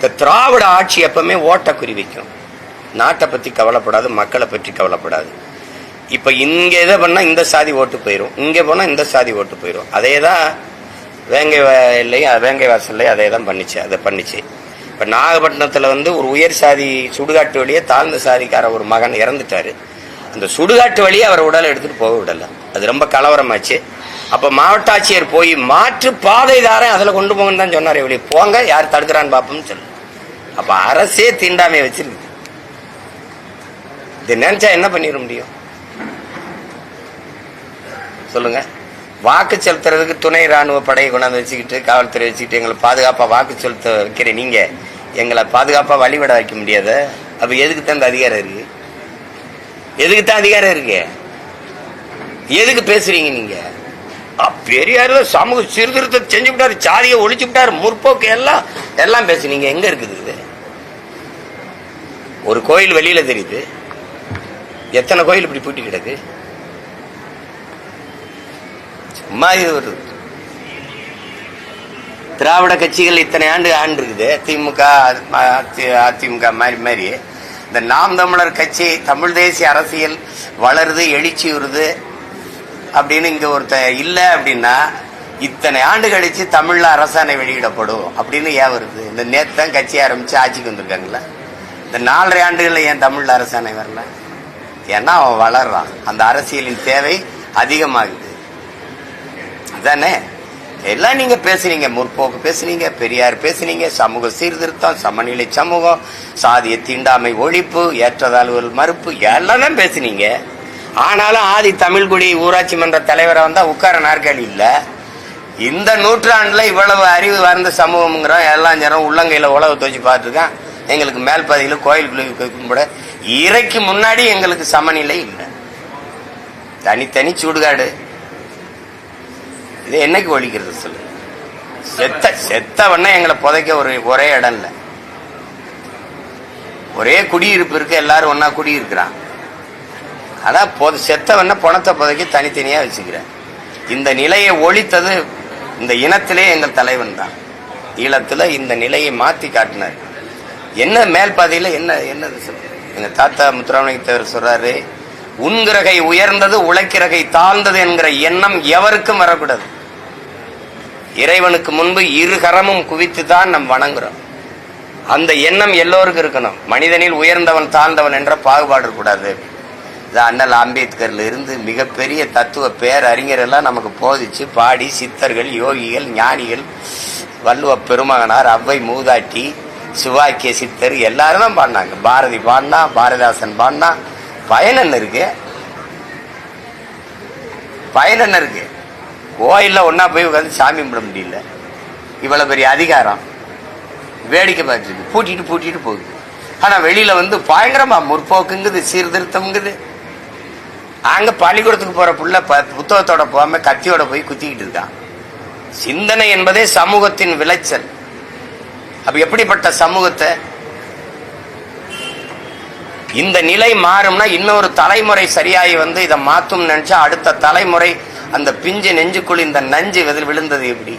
இந்த திராவிட ஆட்சி எப்பவுமே ஓட்ட குறிவிக்கும் நாட்டை பற்றி கவலைப்படாது மக்களை பற்றி கவலைப்படாது. இப்போ இங்கே எதை பண்ணால் இந்த சாதி ஓட்டு போயிடும் இங்கே போனால் இந்த சாதி ஓட்டு போயிடும் அதே தான் வேங்கை வயல்லையும் வேங்கை வாசல்லையும் அதே தான் பண்ணிச்சு அதை பண்ணிச்சு. இப்போ நாகப்பட்டினத்தில் வந்து ஒரு உயர் சாதி சுடுகாட்டு வழியே தாழ்ந்த சாதிக்கார ஒரு மகன் இறந்துட்டார். அந்த சுடுகாட்டு வழியே அவர் உடலை எடுத்துகிட்டு போக விடலை. அது ரொம்ப கலவரமாச்சு. அப்போ மாவட்ட ஆட்சியர் போய் மாற்று பாதை அதில் கொண்டு போங்கன்னு தான் சொன்னார் இவளி போங்க யார் தடுக்கிறான்னு பாப்போம்னு சொல்லு அப்ப அரசே தீண்டாமை வச்சிருக்கு இது நினைச்சா என்ன பண்ணிட முடியும்? சொல்லுங்க. வாக்கு செலுத்துறதுக்கு துணை ராணுவ படையை கொண்டாந்து வச்சுக்கிட்டு காவல்துறை வச்சுக்கிட்டு எங்களை பாதுகாப்பா வாக்கு செலுத்த வைக்கிற நீங்க எங்களை பாதுகாப்பா வழிவிட வைக்க முடியாத. அப்ப எதுக்கு தான் இந்த அதிகாரம் இருக்கு? எதுக்கு தான் அதிகாரம் இருக்கு? எதுக்கு பேசுறீங்க நீங்க? பெரியார் சமூக சீர்திருத்தம் செஞ்சு விட்டாரு சாதியை ஒழிச்சு விட்டாரு முற்போக்கு எல்லாம் எல்லாம் பேசுனீங்க எங்க இருக்குது இது? ஒரு கோயில் வெளியில் தெரியுது. எத்தனை கோயில் இப்படி பூட்டி கிடக்கு? சும்மா இது ஒரு திராவிட கட்சிகள் இத்தனை ஆண்டு ஆண்டு இருக்குது. திமுக அதிமுக மாதிரி மாதிரி இந்த நாம் தமிழர் கட்சி தமிழ் தேசிய அரசியல் வளருது எழுச்சி வருது. அப்படின்னு இங்கே ஒருத்த இல்லை அப்படின்னா இத்தனை ஆண்டு கழிச்சு தமிழில் அரசாணை வெளியிடப்படும் அப்படின்னு ஏன் வருது? இந்த நேற்று தான் கட்சி ஆரம்பித்து ஆட்சிக்கு வந்திருக்காங்களா? இந்த நாலரை ஆண்டுகளில் ஏன் தமிழ் அரசாணை வரல? ஏன்னா அவன் வளர்றான். அந்த அரசியலின் தேவை அதிகமாகுது. அதானே? எல்லாம் நீங்க பேசுனீங்க. முற்போக்கு பேசுனீங்க பெரியார் பேசுனீங்க சமூக சீர்திருத்தம் சமநிலை சமூகம் சாதிய தீண்டாமை ஒழிப்பு ஏற்றதாழ்வுகள் மறுப்பு எல்லாம் தான் பேசுனீங்க. ஆனாலும் ஆதி தமிழ்குடி ஊராட்சி மன்ற தலைவரை வந்தா உட்கார நாற்காலி இல்லை. இந்த நூற்றாண்டுல இவ்வளவு அறிவு வந்த சமூகம்ங்கிறோம் எல்லாம் ஜனம் உள்ளங்கையில உழவு தோச்சு பார்த்துருக்கான். எங்களுக்கு மேல் பகுதியில கோயிலுக்குள்ள கும்பிட இறைக்கு முன்னாடி எங்களுக்கு சமநிலை இல்லை. தனித்தனி சூடுகாடு. இது என்னைக்கு ஒழிக்கிறது சொல்லு செத்த செத்தவன எங்களை புதைக்க ஒரு ஒரே இடம் இல்லை. ஒரே குடியிருப்பு இருக்கு எல்லாரும் ஒன்னா குடியிருக்கிறான் ஆனா பொது செத்தவன பணத்தை புதைக்க தனித்தனியா வச்சுக்கிறேன். இந்த நிலையை ஒழித்தது இந்த இனத்திலே எங்கள் தலைவன் தான். ஈழத்துல இந்த நிலையை மாத்தி காட்டினார். என்ன மேல் பாதையில் என்ன என்னது சொல்? எங்கள் தாத்தா முத்துராமலிங்கத்தவர் சொல்கிறாரு உன்கிறகை உயர்ந்தது உழைக்கிறகை தாழ்ந்தது என்கிற எண்ணம் எவருக்கும் வரக்கூடாது. இறைவனுக்கு முன்பு இரு கரமும் குவித்து தான் நம் வணங்குறோம். அந்த எண்ணம் எல்லோருக்கும் இருக்கணும். மனிதனில் உயர்ந்தவன் தாழ்ந்தவன் என்ற பாகுபாடு கூடாது இது அண்ணல் அம்பேத்கர்ல இருந்து மிகப்பெரிய தத்துவ பேரறிஞர் எல்லாம் நமக்கு போதிச்சு பாடி சித்தர்கள் யோகிகள் ஞானிகள் வள்ளுவ பெருமகனார் அவ்வை மூதாட்டி சிவாக்கிய சித்தர் எல்லாரும் தான் பாடினாங்க. பாரதி பாடினா பாரதிதாசன் பாடினா பயன் என்ன இருக்கு. பயன் என்ன இருக்கு. கோயிலில் ஒன்றா போய் உட்காந்து சாமி கும்பிட முடியல. இவ்வளோ பெரிய அதிகாரம். வேடிக்கை பார்த்துருக்கு பூட்டிட்டு பூட்டிட்டு போகுது. ஆனால் வெளியில் வந்து பயங்கரமாக முற்போக்குங்குது சீர்திருத்தம்ங்குது. அங்கே பள்ளிக்கூடத்துக்கு போகிற புள்ள ப- புத்தகத்தோட போகாமல் கத்தியோட போய் குத்திக்கிட்டு இருக்கான் சிந்தனை என்பதே சமூகத்தின் விளைச்சல். அப்ப எப்படிப்பட்ட சமூகத்தை? இந்த நிலை மாறும்னா இன்னொரு தலைமுறை சரியாகி வந்து இதை மாத்தும் நினைச்சா அடுத்த தலைமுறை அந்த பிஞ்சு நெஞ்சுக்குள் இந்த நஞ்சு விதில் விழுந்தது எப்படி?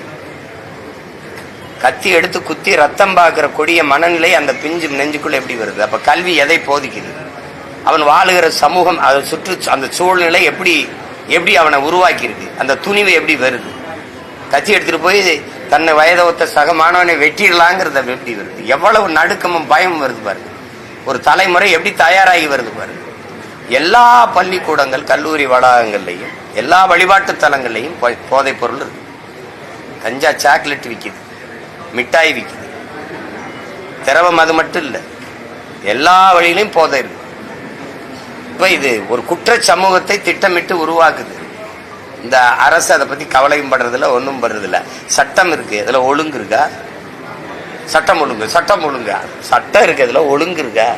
கத்தி எடுத்து குத்தி ரத்தம் பார்க்கிற கொடிய மனநிலை அந்த பிஞ்சு நெஞ்சுக்குள்ள எப்படி வருது? அப்ப கல்வி எதை போதிக்குது? அவன் வாழுகிற சமூகம் அதை சுற்று அந்த சூழ்நிலை எப்படி எப்படி அவனை உருவாக்கியிருக்கு? அந்த துணிவு எப்படி வருது? கத்தி எடுத்துட்டு போய் தன்னை வயதை ஒத்த சக மாணவனை வெட்டிடலாங்கிறது எப்படி வருது? எவ்வளவு நடுக்கமும் பயமும் வருது பாருங்க. ஒரு தலைமுறை எப்படி தயாராகி வருது பாருங்க. எல்லா பள்ளிக்கூடங்கள் கல்லூரி வளாகங்கள்லையும் எல்லா வழிபாட்டு தலங்கள்லையும் போதைப் பொருள் இருக்கு. கஞ்சா சாக்லேட் விற்கிது மிட்டாய் விற்கிது திரவம் அது மட்டும் இல்லை. எல்லா வழியிலையும் போதை இருக்கு. இப்போ இது ஒரு குற்ற சமூகத்தை திட்டமிட்டு உருவாக்குது. இந்த அரசு அதை பற்றி கவலையும் படுறதில்ல ஒன்றும் படுறதில்ல. சட்டம் இருக்கு இதில் ஒழுங்கு இருக்கா? சட்டம் ஒழுங்கு சட்டம் ஒழுங்கா? சட்டம் இருக்கு இதில் ஒழுங்கு இருக்கா?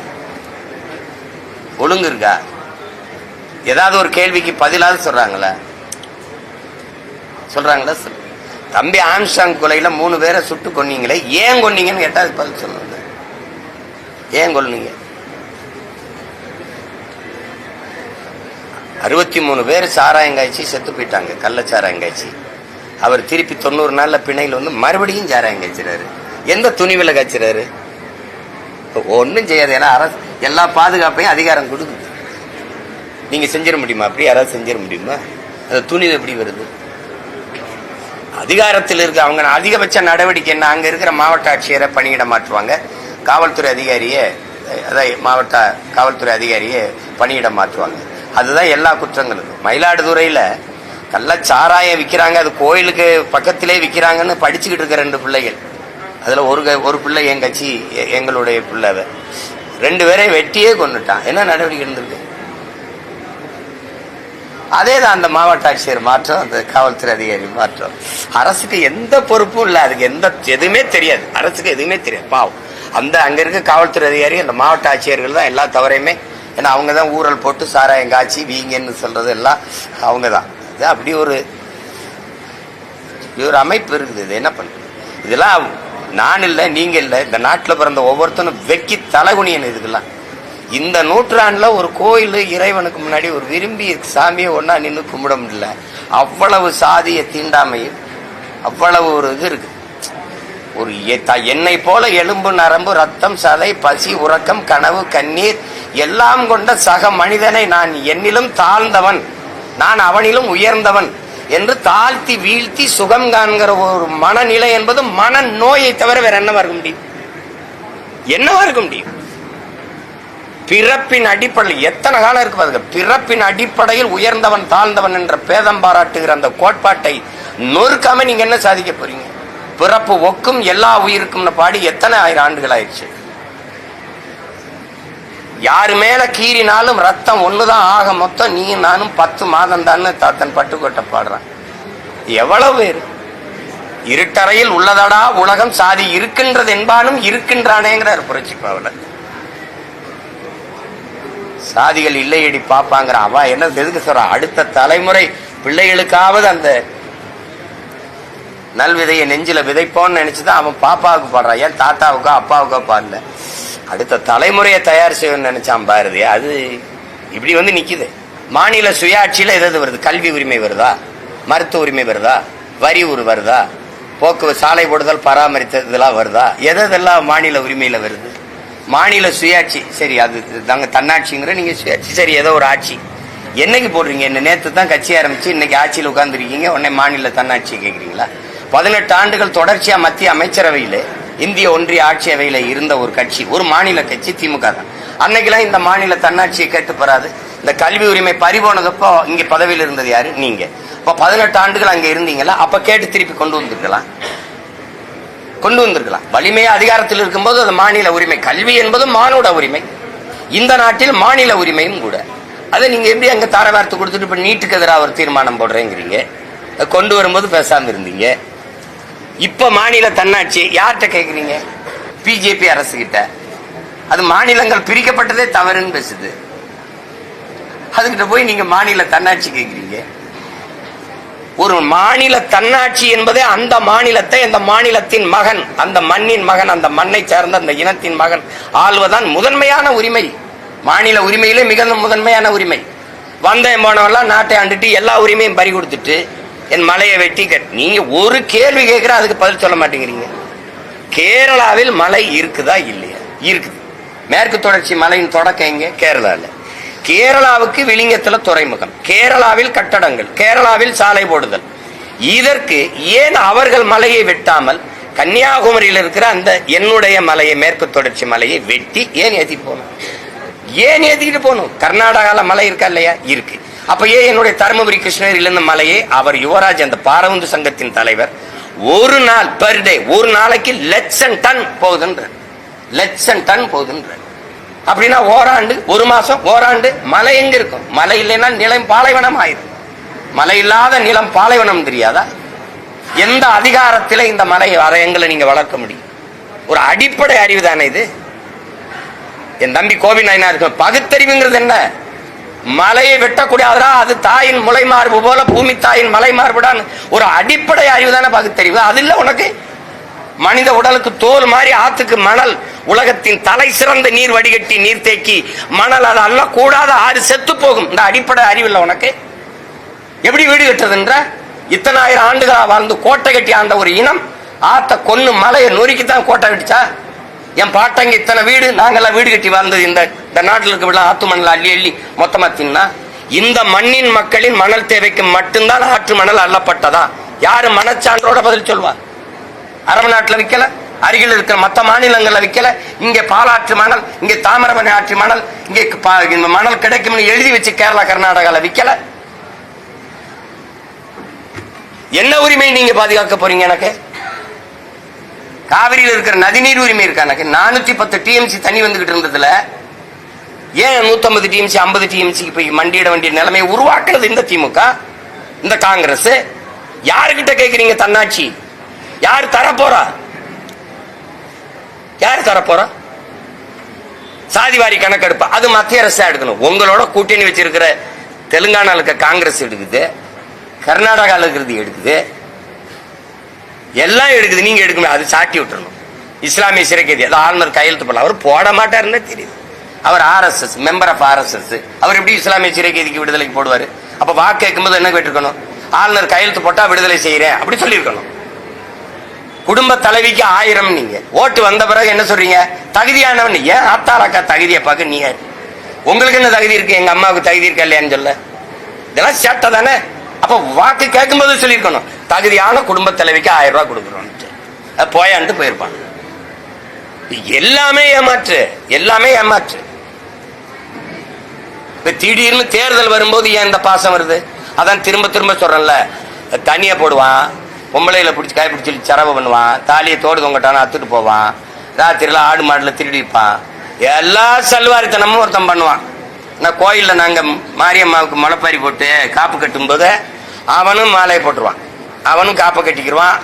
ஒழுங்கு இருக்கா? ஏதாவது ஒரு கேள்விக்கு பதிலாவது சொல்கிறாங்களே சொல்கிறாங்களா சொல். தம்பி ஆம்ஸ்டாங் கொலையில் மூணு பேரை சுட்டு கொன்னீங்களே ஏன் கொன்னீங்கன்னு கேட்டால் பதில் சொல்லுங்க ஏன் கொல்லுனீங்க? அறுபத்தி மூணு பேர் சாராயம் காய்ச்சி செத்து போயிட்டாங்க கள்ள சாராயம் காய்ச்சி அவர் திருப்பி தொண்ணூறு நாளில் பிணையில் வந்து மறுபடியும் சாராயம் காய்ச்சிறாரு. எந்த துணிவில் காய்ச்சிறாரு? ஒன்றும் செய்யாது. ஏன்னா அரசு எல்லா பாதுகாப்பையும் அதிகாரம் கொடுக்குது. நீங்கள் செஞ்சிட முடியுமா? அப்படி யாராவது செஞ்சிட முடியுமா? அந்த துணிவு எப்படி வருது? அதிகாரத்தில் இருக்க அவங்க அதிகபட்ச நடவடிக்கை என்ன? அங்கே இருக்கிற மாவட்ட ஆட்சியரை பணியிட மாற்றுவாங்க. காவல்துறை அதிகாரியை அதான் மாவட்ட காவல்துறை அதிகாரியை பணியிட மாற்றுவாங்க. அதுதான் எல்லா குற்றங்களுக்கு மயிலாடுதுறையில் நல்ல கள்ளச்சாராயம் விற்கிறாங்க அது கோயிலுக்கு பக்கத்திலே விற்கிறாங்கன்னு படிச்சுக்கிட்டு இருக்க ரெண்டு பிள்ளைகள். அதில் ஒரு க- ஒரு பிள்ளை என் கட்சி எங்களுடைய பிள்ளை ரெண்டு பேரையும் வெட்டியே கொண்டுட்டான் என்ன நடவடிக்கை இருந்திருக்கு? அதே தான் அந்த மாவட்ட ஆட்சியர் மாற்றம் அந்த காவல்துறை அதிகாரி மாற்றம். அரசுக்கு எந்த பொறுப்பும் இல்லை அதுக்கு எந்த எதுவுமே தெரியாது. அரசுக்கு எதுவுமே தெரியாது. பாவம். அந்த அங்கே இருக்க காவல்துறை அதிகாரி அந்த மாவட்ட ஆட்சியர்கள் தான் எல்லா தவறையுமே ஏன்னா அவங்க தான் ஊரல் போட்டு சாராயம் காய்ச்சி வீங்கன்னு சொல்கிறது எல்லாம் அவங்க தான் இது அப்படி ஒரு ஒரு அமைப்பு இருக்குது. இது என்ன பண்ணுறது இதெல்லாம் நான் இல்லை நீங்கள் இல்லை. இந்த நாட்டில் பிறந்த ஒவ்வொருத்தனும் வெக்கி தலைகுனியன் இதுக்கெல்லாம். இந்த நூற்றாண்டில் ஒரு கோயில் இறைவனுக்கு முன்னாடி ஒரு விரும்பி சாமியை ஒன்றா நின்று கும்பிட முடியல. அவ்வளவு சாதிய தீண்டாமையும் அவ்வளவு ஒரு இது இருக்குது ஒரு எ- த- என்னை போல எலும்பு நரம்பு ரத்தம் சதை பசி உறக்கம் கனவு கண்ணீர் எல்லாம் கொண்ட சக மனிதனை நான் என்னிலும் தாழ்ந்தவன். நான் அவனிலும் உயர்ந்தவன் என்று தாழ்த்தி வீழ்த்தி சுகம் காண்கிற ஒரு மனநிலை என்பது மன நோயை தவிர வேற என்னவா இருக்க முடியும்? என்னவா இருக்க முடியும்? பிறப்பின் அடிப்படையில் எத்தனை காலம் இருக்கு பாருங்க. பிறப்பின் அடிப்படையில் உயர்ந்தவன் தாழ்ந்தவன் என்ற பேதம் பாராட்டுகிற அந்த கோட்பாட்டை நொறுக்காம நீங்க என்ன சாதிக்க போறீங்க? பிறப்பு ஒக்கும் எல்லா உயிருக்கும்னு பாடி எத்தனை ஆயிரம் ஆண்டுகள் ஆயிடுச்சு யாரு மேல கீறினாலும் ரத்தம் ஒண்ணுதான் ஆக மொத்தம் நீ நானும் பத்து மாதம் தான் தாத்தன் பட்டுக்கோட்டை பாடுறான். எவ்வளவு பேர்? இருட்டறையில் உள்ளதடா உலகம் சாதி இருக்கின்றது என்பானும் இருக்கின்றானேங்கிறார் புரட்சி பாவலர். சாதிகள் இல்லையடி பாப்பாங்கிற அவன் என்ன எதுக்கு சொல்றான் அடுத்த தலைமுறை பிள்ளைகளுக்காவது அந்த நல்விதையை நெஞ்சில் விதைப்போன்னு நினைச்சுதான் அவன் பாப்பாவுக்கு பாடுறான். ஏன் தாத்தாவுக்கோ அப்பாவுக்கோ பாடல. அடுத்த தலைமுறையை தயார் செய்யணும்னு நினச்சான் பாரதி. அது இப்படி வந்து நிற்கிது மாநில சுயாட்சியில் எதாவது வருது? கல்வி உரிமை வருதா? மருத்துவ உரிமை வருதா? வரி ஒரு வருதா? போக்கு சாலை போடுதல் பராமரித்த இதெல்லாம் வருதா? எதெல்லாம் மாநில உரிமையில் வருது? மாநில சுயாட்சி. சரி அது தாங்க தன்னாட்சிங்கிற நீங்கள் சுயாட்சி. சரி ஏதோ ஒரு ஆட்சி. என்னைக்கு போடுறீங்க? என்ன நேற்று தான் கட்சி ஆரம்பிச்சு இன்னைக்கு ஆட்சியில் உட்காந்துருக்கீங்க உடனே மாநில தன்னாட்சி கேட்குறீங்களா பதினெட்டு ஆண்டுகள் தொடர்ச்சியா மத்திய அமைச்சரவையில் இந்திய ஒன்றிய ஆட்சி அவையில இருந்த ஒரு கட்சி ஒரு மாநில கட்சி திமுக தான். அன்னைக்கெல்லாம் இந்த மாநில தன்னாட்சியை கேட்டு பெறாது. இந்த கல்வி உரிமை பறிபோனதப்போ இங்க பதவியில் இருந்தது யாரு? நீங்க. இப்ப பதினெட்டு ஆண்டுகள் அங்க இருந்தீங்களா? அப்ப கேட்டு திருப்பி கொண்டு வந்திருக்கலாம் கொண்டு வந்திருக்கலாம் வலிமையா அதிகாரத்தில் இருக்கும்போது அது மாநில உரிமை கல்வி என்பது மானுட உரிமை. இந்த நாட்டில் மாநில உரிமையும் கூட. அதை நீங்க எப்படி அங்க தாரவார்த்து கொடுத்துட்டு இப்ப நீட்டுக்கு எதிராக ஒரு தீர்மானம் போடுறேங்கிறீங்க? கொண்டு வரும்போது பேசாம இருந்தீங்க. இப்ப மாநில தன்னாட்சி யார்கிட்ட கேக்குறீங்க? பிஜேபி அரசு கிட்ட. அது மாநிலங்கள் பிரிக்கப்பட்டதே தவறுன்னு பேசுது. அதுகிட்ட போய் நீங்க மாநில தன்னாட்சி கேக்குறீங்க. ஒரு மாநில தன்னாட்சி என்பதே அந்த மாநிலத்தை அந்த மாநிலத்தின் மகன் அந்த மண்ணின் மகன் அந்த மண்ணை சார்ந்த அந்த இனத்தின் மகன் ஆள்வதான் முதன்மையான உரிமை. மாநில உரிமையிலே மிக முதன்மையான உரிமை. வந்தேன் போனவெல்லாம் நாட்டை ஆண்டுட்டு எல்லா உரிமையும் பறி கொடுத்துட்டு என் மலையை வெட்டி கட் நீங்க ஒரு கேள்வி கேட்குற அதுக்கு பதில் சொல்ல மாட்டேங்கிறீங்க. கேரளாவில் மலை இருக்குதா இல்லையா? இருக்குது. மேற்கு தொடர்ச்சி மலையின் தொடக்கம் எங்க? கேரளாவில் கேரளாவுக்கு விளிங்கத்தில் துறைமுகம். கேரளாவில் கட்டடங்கள். கேரளாவில் சாலை போடுதல். இதற்கு ஏன் அவர்கள் மலையை வெட்டாமல் கன்னியாகுமரியில் இருக்கிற அந்த என்னுடைய மலையை மேற்கு தொடர்ச்சி மலையை வெட்டி ஏன் ஏற்றிட்டு போகணும் ஏன் ஏற்றிக்கிட்டு போகணும் கர்நாடகாவில் மலை இருக்கா இல்லையா? இருக்கு. அப்பயே ஏன் என்னுடைய தருமபுரி கிருஷ்ணகிரியில இருந்த மலையை அவர் யுவராஜ் அந்த பாரவுந்து சங்கத்தின் தலைவர். ஒரு நாள் பெர் டே ஒரு நாளைக்கு லட்சம் டன் போகுதுன்ற. லட்சம் டன் போகுதுன்ற. அப்படின்னா ஓராண்டு ஒரு மாசம் ஓராண்டு மலை எங்க இருக்கும்? மலை இல்லைன்னா நிலம் பாலைவனம் ஆயிரும். மலை இல்லாத நிலம் பாலைவனம் தெரியாதா? எந்த அதிகாரத்தில் இந்த மலை எங்களை நீங்க வளர்க்க முடியும்? ஒரு அடிப்படை அறிவு தானே இது? என் தம்பி கோவி நாயனா இருக்கு பகுத்தறிவுங்கிறது என்ன? மலையை வெட்டக்கூடாதா அது தாயின் முளை மார்பு போல பூமி தாயின் மலை மார்புடான் ஒரு அடிப்படை அறிவு தானே பகுத்தறிவு அது இல்லை உனக்கு. மனித உடலுக்கு தோல் மாதிரி ஆத்துக்கு மணல் உலகத்தின் தலை சிறந்த நீர் வடிகட்டி நீர் தேக்கி மணல் அது அல்ல கூடாத ஆறு செத்து போகும். இந்த அடிப்படை அறிவு இல்லை உனக்கு. எப்படி வீடு கட்டுறதுன்ற? இத்தனாயிரம் ஆண்டுகளாக வாழ்ந்து கோட்டை கட்டி ஆண்ட ஒரு இனம் ஆத்த கொன்னு மலையை நொறுக்கி தான் கோட்டை கட்டிச்சா? என் பாட்டங்க இத்தனை வீடு நாங்கெல்லாம் வீடு கட்டி வாழ்ந்தது. இந்த இந்த நாட்டில் இருக்க வீடு ஆத்து மணல் அள்ளி அள்ளி மொத்தமா தின்னா இந்த மண்ணின் மக்களின் மணல் தேவைக்கு மட்டும்தான் ஆற்று மணல் அள்ளப்பட்டதா? யாரு மனச்சான்றோட பதில் சொல்வா? அரபு நாட்டுல அருகில் இருக்கிற மற்ற மாநிலங்களில் விற்கல இங்கே பாலாற்று மணல் இங்கே தாமிரபரணி ஆற்று மணல் இங்கே பா- இந்த மணல் கிடைக்கும்னு எழுதி வச்சு கேரளா கர்நாடகாவில் விற்கல என்ன உரிமை நீங்க பாதுகாக்க போறீங்க எனக்கு? காவிரியில் இருக்கிற நதிநீர் உரிமை இருக்கா? நானூத்தி பத்து டிஎம்சி தண்ணி வந்துகிட்டு இருந்ததுல. ஏன் 150 டிஎம்சி ஐம்பது டிஎம்சிக்கு போய் மண்டியிட வேண்டிய நிலைமையை உருவாக்குறது இந்த திமுக இந்த காங்கிரஸ்? யாருக்கிட்ட கேட்குறீங்க தன்னாட்சி? யார் தரப்போறா? யார் தரப்போறா? சாதிவாரி கணக்கெடுப்பு. அது மத்திய அரசா எடுக்கணும். உங்களோட கூட்டணி வச்சிருக்கிற தெலுங்கானால இருக்க காங்கிரஸ் எடுக்குது. கர்நாடகால இருக்கிறது எடுக்குது. எல்லாம் எடுக்குது நீங்க எடுக்கணும் அது சாட்டி விட்டுறணும். இஸ்லாமிய சிறைக்கைதி அது ஆளுநர் கையெழுத்து போடலாம் அவர் போட மாட்டாருன்னு தெரியுது. அவர் ஆர்எஸ்எஸ் மெம்பர் ஆஃப் ஆர்எஸ்எஸ். அவர் எப்படி இஸ்லாமிய சிறைக்கைதிக்கு விடுதலைக்கு போடுவார்? அப்போ வாக்கு கேட்கும்போது என்ன கேட்டிருக்கணும்? ஆளுநர் கையெழுத்து போட்டால் விடுதலை செய்கிறேன் அப்படி சொல்லியிருக்கணும். குடும்ப தலைவிக்கு ஆயிரம் நீங்க. ஓட்டு வந்த பிறகு என்ன சொல்றீங்க? தகுதியானவன் ஏன் ஆத்தாளாக்கா தகுதியை பார்க்க நீங்க உங்களுக்கு என்ன தகுதி இருக்கு? எங்க அம்மாவுக்கு தகுதி இருக்கா இல்லையான்னு சொல்ல. இதெல்லாம் சேட்டை தானே? அப்ப வாக்கு கேட்கும்போது சொல்லியிருக்கணும். தகுதியான குடும்ப தலைவிக்கு ஆயிரம் ரூபாய் கொடுக்குறோம். போயான்ட்டு போயிருப்பான் எல்லாமே ஏமாற்று. எல்லாமே ஏமாற்று. இப்ப திடீர்னு தேர்தல் வரும்போது ஏன் இந்த பாசம் வருது? அதான் திரும்ப திரும்ப சொல்றேன்ல. தனியாக போடுவான் பொம்பளையில பிடிச்சி காய் பிடிச்சி சரவை பண்ணுவான் தாலியை தோடு தொங்கட்டான அத்துட்டு போவான் ராத்திரில ஆடு மாடில் திருடிப்பான் எல்லா செல்வாரித்தனமும் ஒருத்தன் பண்ணுவான். நான் கோயிலில் நாங்கள் மாரியம்மாவுக்கு முளைப்பாரி போட்டு காப்பு கட்டும்போது அவனும் மாலையை போட்டுருவான். அவனும் காப்பை கட்டிக்கிடுவான்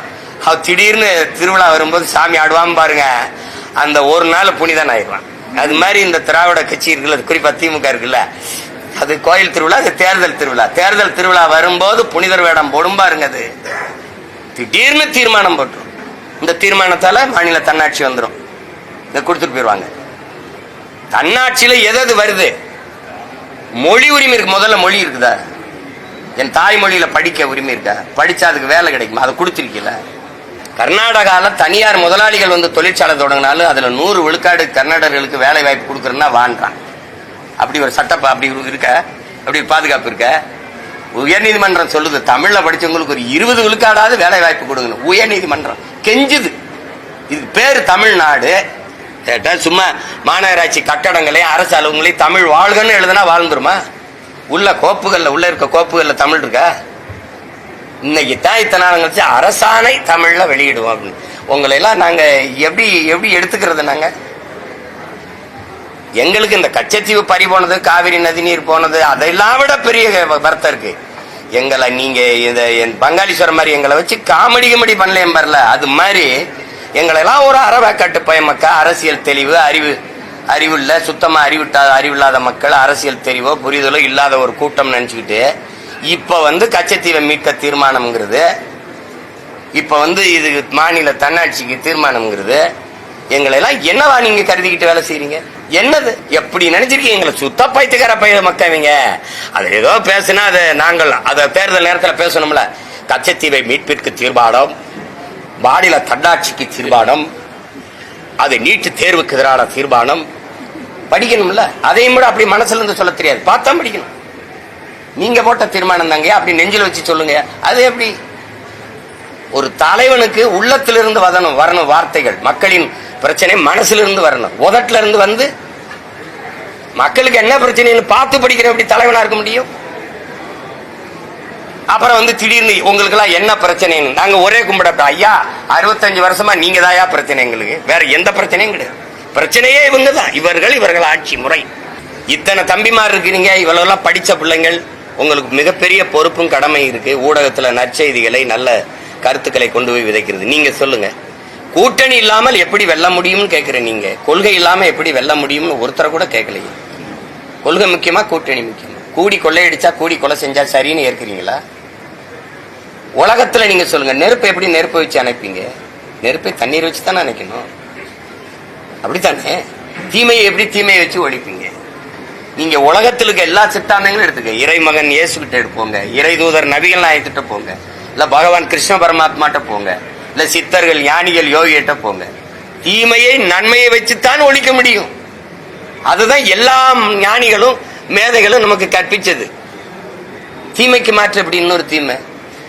அவ திடீர்னு திருவிழா வரும்போது சாமி ஆடுவான் பாருங்க. அந்த ஒரு நாள் புனிதன் ஆயிடுவான். அது மாதிரி இந்த திராவிட கட்சி இருக்குல்ல குறிப்பா திமுக இருக்குல்ல அது கோயில் திருவிழா அது தேர்தல் திருவிழா. தேர்தல் திருவிழா வரும்போது புனிதர் வேடம் போடும் பாருங்க அது. திடீர்னு தீர்மானம் போட்டுரும். இந்த தீர்மானத்தால மாநில தன்னாட்சி வந்துடும் இதை கொடுத்துட்டு போயிடுவாங்க தன்னாட்சியில எது வருது? மொழி உரிமை இருக்கு. முதல்ல மொழி இருக்குதா? என் தாய்மொழியில் படிக்க உரிமை இருக்கா? படித்தா அதுக்கு வேலை கிடைக்குமா? அதை கொடுத்துருக்கீல. கர்நாடகாவில் தனியார் முதலாளிகள் வந்து தொழிற்சாலை தொடங்கினாலும் அதில் நூறு விழுக்காடு கர்நாடகர்களுக்கு வேலை வாய்ப்பு கொடுக்குறேன்னா வாண்டான் அப்படி ஒரு சட்ட அப்படி ஒரு இருக்க? அப்படி ஒரு பாதுகாப்பு இருக்க? உயர்நீதிமன்றம் சொல்லுது தமிழில் படிச்சவங்களுக்கு ஒரு இருபது விழுக்காடாவது வேலை வாய்ப்பு கொடுங்க உயர்நீதிமன்றம். கெஞ்சுது. இது பேர் தமிழ்நாடு. சும்மா மாநகராட்சி கட்டடங்களே அரசு அலுவலங்களையும் தமிழ் வாழ்கன்னு எழுதுனா வாழ்ந்துருமா? உள்ள கோப்புகளில் உள்ள இருக்க கோப்புகளில் தமிழ் இருக்கா? இன்னைக்கு தான் இத்தனை நாள் கழிச்சு அரசாணை தமிழில் வெளியிடுவோம் அப்படின்னு. உங்களை எல்லாம் நாங்கள் எப்படி எப்படி எடுத்துக்கிறது நாங்கள் எங்களுக்கு இந்த கச்சத்தீவு பறி போனது காவிரி நதிநீர் போனது அதெல்லாம் விட பெரிய வருத்தம் இருக்கு. எங்களை நீங்க இந்த என் பங்காளீஸ்வரர் மாதிரி எங்களை வச்சு காமெடி கமெடி பண்ணலையும் பரல அது மாதிரி எங்களை எல்லாம் ஒரு கட்டு பயமக்கா அரசியல் தெளிவு அறிவு. அறிவுள்ள சுத்தமாக அறிவிட்டா அறிவில்லாத மக்கள் அரசியல் தெரிவோ புரிதலோ இல்லாத ஒரு கூட்டம் நினச்சிக்கிட்டு இப்போ வந்து கச்சத்தீவை மீட்க தீர்மானம்ங்கிறது இப்போ வந்து இது மாநில தன்னாட்சிக்கு தீர்மானம்ங்கிறது எங்களை எல்லாம் என்னவா நீங்கள் கருதிக்கிட்டு வேலை செய்கிறீங்க என்னது? எப்படி நினைச்சிருக்கீங்க? எங்களை சுத்த பைத்துக்கார பைய மக்கவீங்க அது ஏதோ பேசுனா அது நாங்கள் அதை தேர்தல் நேரத்தில் பேசணும்ல. கச்சத்தீவை மீட்பிற்கு தீர்மானம் மாநில தன்னாட்சிக்கு தீர்மானம் அது நீட்டு தேர்வுக்கு எதிரான தீர்மானம் படிக்கணும்ல? அதையும் கூட அப்படி மனசுல இருந்து சொல்ல தெரியாது. பார்த்தா படிக்கணும். நீங்க போட்ட தீர்மானம் தாங்க. அப்படி நெஞ்சில் வச்சு சொல்லுங்க. அது எப்படி? ஒரு தலைவனுக்கு உள்ளத்திலிருந்து வரணும் வரணும் வார்த்தைகள். மக்களின் பிரச்சனை மனசிலிருந்து வரணும். உதட்டுல இருந்து வந்து மக்களுக்கு என்ன பிரச்சனைன்னு பார்த்து படிக்கிற எப்படி தலைவனா இருக்க முடியும்? அப்புறம் வந்து திடீர்னு உங்களுக்கு எல்லாம் என்ன பிரச்சனைன்னு. நாங்க ஒரே கும்பிட ஐயா அறுபத்தஞ்சு வருஷமா நீங்க தாயா பிரச்சனை எங்களுக்கு? வேற எந்த பிரச்சனையும் கிடையாது. பிரச்சனையே இவங்க தான் இவர்கள் இவர்கள் ஆட்சி முறை. இத்தனை தம்பிமார் இருக்கிறீங்க இவ்வளவுலாம் படித்த பிள்ளைங்கள். உங்களுக்கு மிகப்பெரிய பொறுப்பும் கடமை இருக்கு. ஊடகத்தில் நற்செய்திகளை நல்ல கருத்துக்களை கொண்டு போய் விதைக்கிறது. நீங்க சொல்லுங்க. கூட்டணி இல்லாமல் எப்படி வெல்ல முடியும்னு கேட்குறேன் நீங்க. கொள்கை இல்லாமல் எப்படி வெல்ல முடியும்னு ஒருத்தரை கூட கேட்கலையே கொள்கை முக்கியமா கூட்டணி முக்கியமா? கூடி கொள்ளையடிச்சா கூடி கொலை செஞ்சா சரின்னு ஏற்கிறீங்களா? உலகத்தில் நீங்க சொல்லுங்க. நெருப்பு எப்படி நெருப்பு வச்சு அணைப்பீங்க? நெருப்பை தண்ணீர் வச்சு தானே அணைக்கணும்? அப்படித்தானே? தீமையை எப்படி தீமையை வச்சு ஒழிப்பீங்க? நீங்க உலகத்தில் இருக்க எல்லா சித்தாந்தங்களும் எடுத்துக்க. இறைமகன் இயேசுகிட்ட எடுப்போங்க. இறை தூதர் நபிகள் நாயத்திட்ட போங்க. இல்ல பகவான் கிருஷ்ண பரமாத்மாட்ட போங்க. இல்ல சித்தர்கள் ஞானிகள் யோகிகிட்ட போங்க. தீமையை நன்மையை வச்சுத்தான் ஒழிக்க முடியும். அதுதான் எல்லா ஞானிகளும் மேதைகளும் நமக்கு கற்பிச்சது. தீமைக்கு மாற்று அப்படி இன்னொரு தீமை?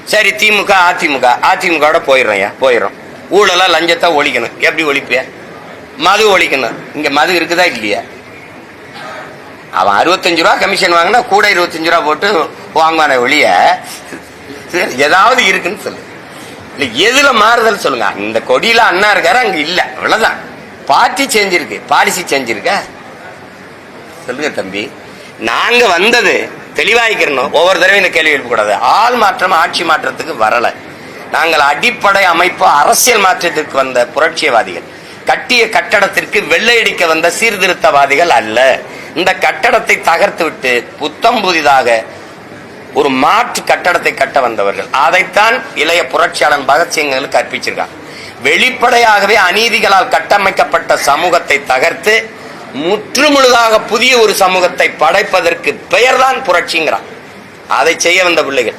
சரி திமுக அதிமுக. அதிமுக போயிடுறோம் போயிடுறோம். ஊழலா லஞ்சத்தை ஒழிக்கணும். எப்படி ஒழிப்பியா மது ஒழிக்கணும். இங்க மது இருக்குதா இல்லையா? அவன் அறுபத்தஞ்சு ரூபா கமிஷன் வாங்கினா கூட இருபத்தஞ்சு ரூபா போட்டு வாங்குவான ஒழிய ஏதாவது இருக்குன்னு சொல்லு. எதுல மாறுதல் சொல்லுங்க. இந்த கொடியில அண்ணா இருக்காரு அங்க இல்ல. அவ்வளவுதான். பார்ட்டி செஞ்சிருக்கு பாலிசி செஞ்சிருக்க சொல்லுங்க தம்பி. நாங்க வந்தது தெளிவாய்க்கிறணும். ஒவ்வொரு தடவை இந்த கேள்வி எழுப்பக்கூடாது. ஆள் மாற்றம் ஆட்சி மாற்றத்துக்கு வரல. நாங்கள் அடிப்படை அமைப்பு அரசியல் மாற்றத்திற்கு வந்த புரட்சியவாதிகள். கட்டிய கட்டடத்திற்கு வெள்ளையடிக்க வந்த சீர்திருத்தவாதிகள் அல்ல. இந்த கட்டடத்தை தகர்த்து விட்டு புத்தம் புதிதாக ஒரு மாற்று கட்டடத்தை கட்ட வந்தவர்கள். அதைத்தான் இளைய புரட்சியாளன் பகத்சிங்களுக்கு கற்பிச்சிருக்கான் வெளிப்படையாகவே அநீதிகளால் கட்டமைக்கப்பட்ட சமூகத்தை தகர்த்து முற்றுமுழுதாக புதிய ஒரு சமூகத்தை படைப்பதற்கு பெயர்தான் புரட்சிங்கிறான் அதை செய்ய வந்த பிள்ளைகள்.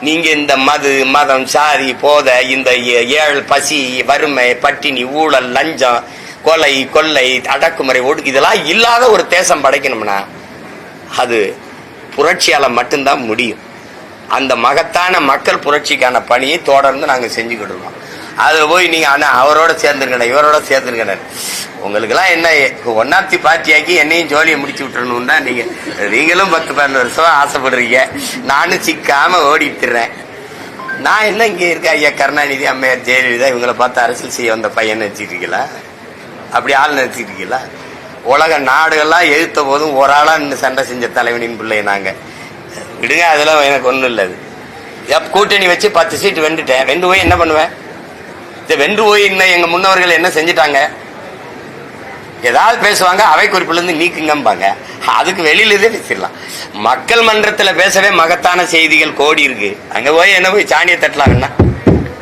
நீங்க இந்த மது மதம் சாதி போத இந்த ஏ- ஏழ் பசி வறுமை பட்டினி ஊழல் லஞ்சம் கொலை கொள்ளை அடக்குமுறை ஒடுக்கு இதெல்லாம் இல்லாத ஒரு தேசம் படைக்கணும்னா அது புரட்சியால் மட்டும்தான் முடியும். அந்த மகத்தான மக்கள் புரட்சிக்கான பணியை தொடர்ந்து நாங்கள் செஞ்சுக்கிட்டு இருக்கோம். அதில் போய் நீங்கள் அண்ணா அவரோட சேர்ந்துருக்கணும் இவரோட சேர்ந்துருக்கணும் உங்களுக்கெல்லாம் என்ன ஒன்னாத்தி பார்ட்டியாக்கி என்னையும் ஜோலியை முடிச்சு விட்றணுன்னா நீங்கள் நீங்களும் பத்து பன்னெண்டு வருஷம் ஆசைப்படுறீங்க. நானும் சிக்காமல் ஓடிட்டுறேன். நான் என்ன இங்கே இருக்க ஐயா கருணாநிதி அம்மையார் ஜெயலலிதா இவங்களை பார்த்து அரசியல் செய்ய வந்த பையன் நினச்சிட்ருக்கீங்களா? அப்படி ஆள் நினச்சிட்ருக்கீங்களா? உலக நாடுகள்லாம் எதிர்த்த போதும் ஒரு ஆளாக நின்று சண்டை செஞ்ச தலைவனின் பிள்ளை நாங்கள் விடுங்க அதெல்லாம் எனக்கு ஒன்றும் இல்லை எப் கூட்டணி வச்சு பத்து சீட்டு வெண்டுட்டேன் வெண்டு போய் என்ன பண்ணுவேன்? வென்று போய் இன்னும் எங்க முன்னோர்கள் என்ன செஞ்சிட்டாங்க? ஏதாவது பேசுவாங்க அவை குறிப்புல இருந்து நீக்குங்கம்பாங்க. அதுக்கு வெளியில இருந்தே பேசிடலாம். மக்கள் மன்றத்துல பேசவே மகத்தான செய்திகள் கோடி இருக்கு. அங்க போய் என்ன போய் சாணியை தட்டலாங்கன்னா